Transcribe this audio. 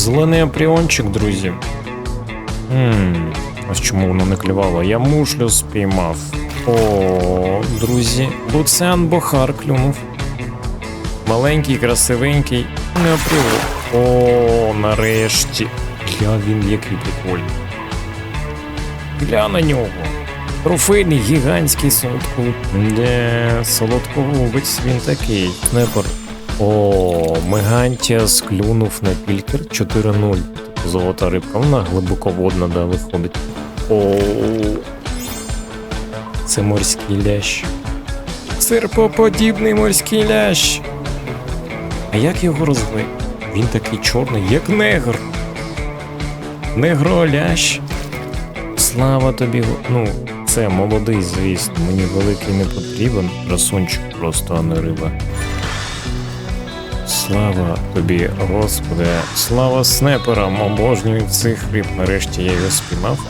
Зелений апріончик, друзі. Ось чому воно не клювало. Я мушлю спіймав. О, друзі, Луціан Бохар клюнув. Маленький, красивенький. Не апріон. О, нарешті. Гля він який прикольний. Гля на нього. Трофейний гігантський солодколуб. Де солодколубець він такий. Снайпер. О, Мегантія склюнув на пількер 4-0. Типу золота рибка. Вона глибоководна, да, виходить. О. Це морський лящ. Серпоподібний морський лящ. А як його розвити? Він такий чорний, як негр. Негролящ. Слава тобі, ну, це молодий, звісно, мені великий не потрібен. Красунчик просто, а не риба. Слава тобі, Господи, слава снеперам, обожнюю цих хліб. Нарешті я його спіймав.